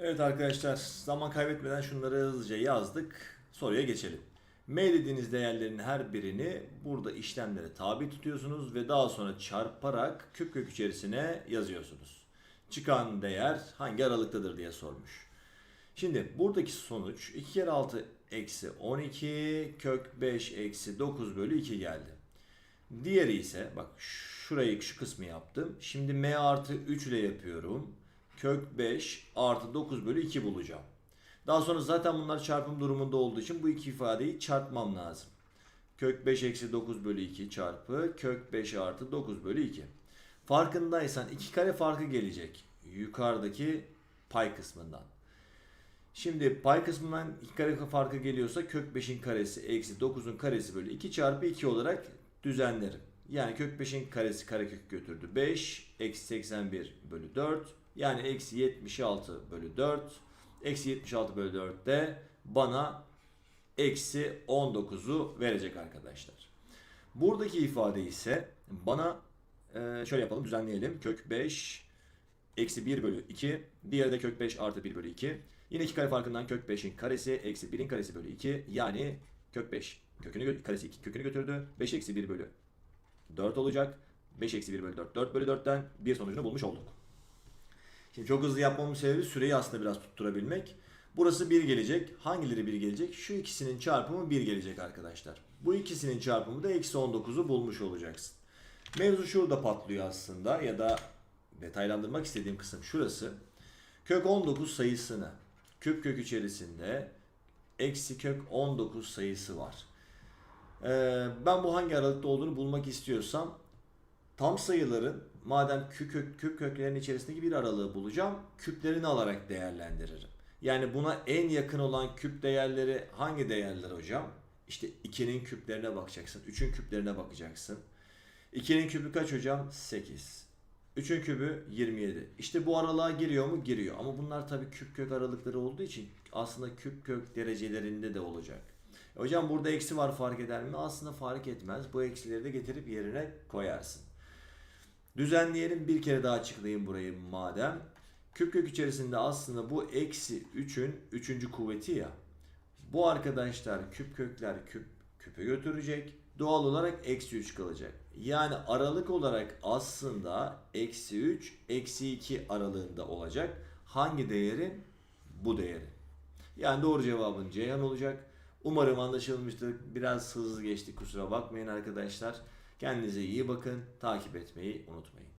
Evet arkadaşlar zaman kaybetmeden şunları hızlıca yazdık. Soruya geçelim. M dediğiniz değerlerin her birini burada işlemlere tabi tutuyorsunuz ve daha sonra çarparak küp kök içerisine yazıyorsunuz. Çıkan değer hangi aralıktadır diye sormuş. Şimdi buradaki sonuç 2 kere 6 eksi 12 kök 5 eksi 9 bölü 2 geldi. Diğeri ise bak şurayı şu kısmı yaptım. Şimdi m artı 3 ile yapıyorum. Kök 5 artı 9 bölü 2 bulacağım. Daha sonra zaten bunlar çarpım durumunda olduğu için bu iki ifadeyi çarpmam lazım. Kök 5 eksi 9 bölü 2 çarpı kök 5 artı 9 bölü 2. Farkındaysan iki kare farkı gelecek. Yukarıdaki pay kısmından. Şimdi pay kısmından iki kare farkı geliyorsa kök 5'in karesi eksi 9'un karesi bölü 2 çarpı 2 olarak düzenlerim. Yani kök 5'in karesi karekök götürdü 5 eksi 81 bölü 4 yani eksi 76 bölü 4 eksi 76 bölü 4 de bana eksi 19'u verecek arkadaşlar. Buradaki ifade ise bana e, şöyle yapalım düzenleyelim. Kök 5 eksi 1 bölü 2. Diğeri de kök 5 artı 1 bölü 2. Yine iki kare farkından kök 5'in karesi eksi 1'in karesi bölü 2. Yani kök 5 kökünü karesi 2 kökünü götürdü. 5 eksi 1 bölü 4 olacak. 5 eksi 1 bölü 4 4 bölü 4'ten bir sonucunu bulmuş olduk. Şimdi çok hızlı yapmamın sebebi süreyi aslında biraz tutturabilmek. Burası 1 gelecek. Hangileri 1 gelecek? Şu ikisinin çarpımı 1 gelecek arkadaşlar. Bu ikisinin çarpımı da eksi 19'u bulmuş olacaksın. Mevzu şurada patlıyor aslında ya da detaylandırmak istediğim kısım şurası. Kök 19 sayısını küp kök içerisinde eksi kök 19 sayısı var. Ee, ben bu hangi aralıkta olduğunu bulmak istiyorsam tam sayıların madem küp, kök, küp köklerin içerisindeki bir aralığı bulacağım küplerini alarak değerlendiririm. Yani buna en yakın olan küp değerleri hangi değerler hocam? İşte 2'nin küplerine bakacaksın. 3'ün küplerine bakacaksın. 2'nin küpü kaç hocam? 8. 3'ün kübü 27. İşte bu aralığa giriyor mu? Giriyor. Ama bunlar tabii küp kök aralıkları olduğu için aslında küp kök derecelerinde de olacak. E hocam burada eksi var fark eder mi? Aslında fark etmez. Bu eksileri de getirip yerine koyarsın. Düzenleyelim bir kere daha açıklayayım burayı madem. Küp kök içerisinde aslında bu eksi 3'ün 3. kuvveti ya. Bu arkadaşlar küp kökler küp küpe götürecek. Doğal olarak eksi 3 kalacak. Yani aralık olarak aslında eksi 3 eksi 2 aralığında olacak. Hangi değeri? Bu değeri. Yani doğru cevabın Ceyhan olacak. Umarım anlaşılmıştır. Biraz hızlı geçtik kusura bakmayın arkadaşlar. Kendinize iyi bakın. Takip etmeyi unutmayın.